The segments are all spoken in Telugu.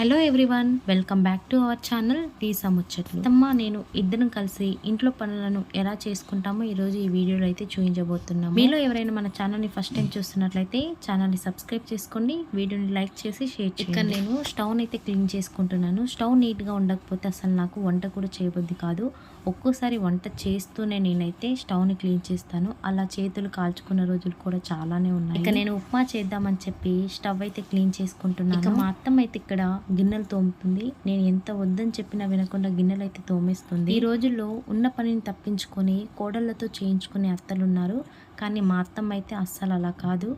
Hello everyone welcome back to our channel తీసా ముచ్చట్లు అత్తమ్మ నేను ఇద్దరం కలిసి ఇంట్లో పనులను ఎలా చేసుకుంటామో ఈ రోజు ఈ వీడియోలో అయితే చూపించబోతున్నాం మీలో ఎవరైనా మన ఛానల్ని ఫస్ట్ టైం చూస్తున్నట్లయితే ఛానల్ని సబ్స్క్రైబ్ చేసుకోండి వీడియోని లైక్ చేసి షేర్ చేయండి. ఇక్కడ నేను స్టవ్ అయితే క్లీన్ చేసుకుంటున్నాను. స్టవ్ నీట్గా ఉండకపోతే అసలు నాకు వంట కూడా చేయబుద్ది కాదు. ఒక్కోసారి వంట చేస్తూనే నేనైతే స్టవ్ని క్లీన్ చేస్తాను. అలా చేతులు కాల్చుకున్న రోజులు కూడా చాలానే ఉన్నాయి. ఇక నేను ఉప్మా చేద్దామని చెప్పి స్టవ్ అయితే క్లీన్ చేసుకుంటున్నాను. ఇక మా అత్తమ్మ అయితే ఇక్కడ గిన్నెలు తోముతుంది. నేను ఎంత వద్దని చెప్పినా వినకుండా గిన్నెలు అయితే తోమేస్తుంది. ఈ రోజుల్లో ఉన్న పనిని తప్పించుకొని కోడళ్ళతో చేయించుకునే అత్తలు ఉన్నారు కానీ మా అత్తమ్మ అయితే అస్సలు అలా కాదు.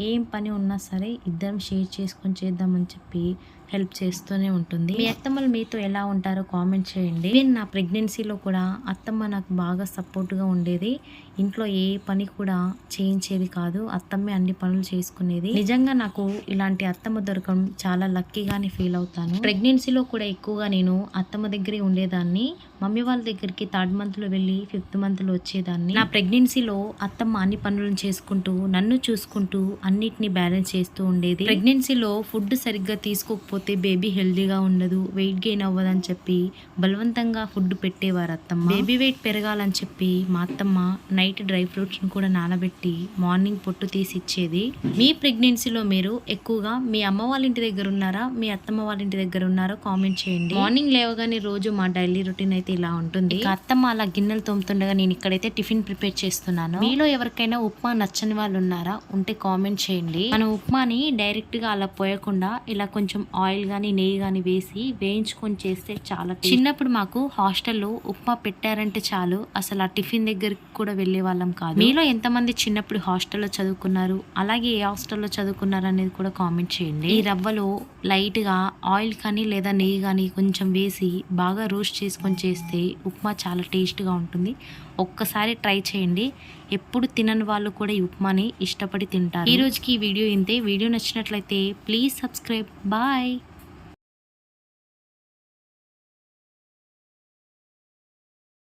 ఏం పని ఉన్నా సరే ఇద్దరం షేర్ చేసుకొని చేద్దామని చెప్పి హెల్ప్ చేస్తూనే ఉంటుంది. మీ అత్తమ్మలు మీతో ఎలా ఉంటారో కామెంట్ చేయండి. నేను నా ప్రెగ్నెన్సీలో కూడా అత్తమ్మ నాకు బాగా సపోర్ట్గా ఉండేది. ఇంట్లో ఏ పని కూడా చేయించేది కాదు. అత్తమ్మే అన్ని పనులు చేసుకునేది. నిజంగా నాకు ఇలాంటి అత్తమ్మ దొరకడం చాలా లక్కీగానే ఫీల్ అవుతాను. ప్రెగ్నెన్సీలో కూడా ఎక్కువగా నేను అత్తమ్మ దగ్గరే ఉండేదాన్ని. మమ్మీ వాళ్ళ దగ్గరికి థర్డ్ మంత్లో వెళ్ళి ఫిఫ్త్ మంత్లో వచ్చేదాన్ని. నా ప్రెగ్నెన్సీలో అత్తమ్మ అన్ని పనులను చేసుకుంటూ నన్ను చూసుకుంటూ అన్నిటిని బ్యాలెన్స్ చేస్తూ ఉండేది. ప్రెగ్నెన్సీలో ఫుడ్ సరిగ్గా తీసుకోకపోతే బేబీ హెల్దీగా ఉండదు వెయిట్ గెయిన్ అవ్వదని చెప్పి బలవంతంగా ఫుడ్ పెట్టేవారు అత్తమ్మ. బేబీ వెయిట్ పెరగాలని చెప్పి మా అత్తమ్మ నైట్ డ్రై ఫ్రూట్స్ని కూడా నానబెట్టి మార్నింగ్ పొట్టు తీసి ఇచ్చేది. మీ ప్రెగ్నెన్సీలో మీరు ఎక్కువగా మీ అమ్మ వాళ్ళ ఇంటి దగ్గర ఉన్నారా మీ అత్తమ్మ వాళ్ళ ఇంటి దగ్గర ఉన్నారో కామెంట్ చేయండి. మార్నింగ్ లేవగానే రోజు మా డైలీ రొటీన్ అయితే ఇలా ఉంటుంది. అత్తమ్మ అలా గిన్నెలు తోముతుండగా నేను ఇక్కడైతే టిఫిన్ ప్రిపేర్ చేస్తున్నాను. మీలో ఎవరికైనా ఉప్మా నచ్చని వాళ్ళు ఉన్నారా? ఉంటే కామెంట్ చేయండి మనం ఉప్మాని డైరెక్ట్గా అలా పోయకుండా ఇలా కొంచెం ఆయిల్ కానీ నెయ్యి కానీ వేసి వేయించుకొని చేస్తే చాలా చిన్నప్పుడు మాకు హాస్టల్లో ఉప్మా పెట్టారంటే చాలు. అసలు ఆ టిఫిన్ దగ్గరికి కూడా వెళ్ళే వాళ్ళం కాదు. మీలో ఎంతమంది చిన్నప్పుడు హాస్టల్లో చదువుకున్నారు? అలాగే ఏ హాస్టల్లో చదువుకున్నారు అనేది కూడా కామెంట్ చేయండి. ఈ రవ్వలో లైట్గా ఆయిల్ కానీ లేదా నెయ్యి కానీ కొంచెం వేసి బాగా రోస్ట్ చేసుకొని చేస్తే ఉప్మా చాలా టేస్ట్గా ఉంటుంది. ఒక్కసారి ట్రై చేయండి. ఎప్పుడు తినని వాళ్ళు కూడా ఈ ఉప్మాని ఇష్టపడి తింటారు. ఈరోజుకి ఈ వీడియో ఇంతే. వీడియో నచ్చినట్లయితే ప్లీజ్ సబ్స్క్రైబ్. బాయ్.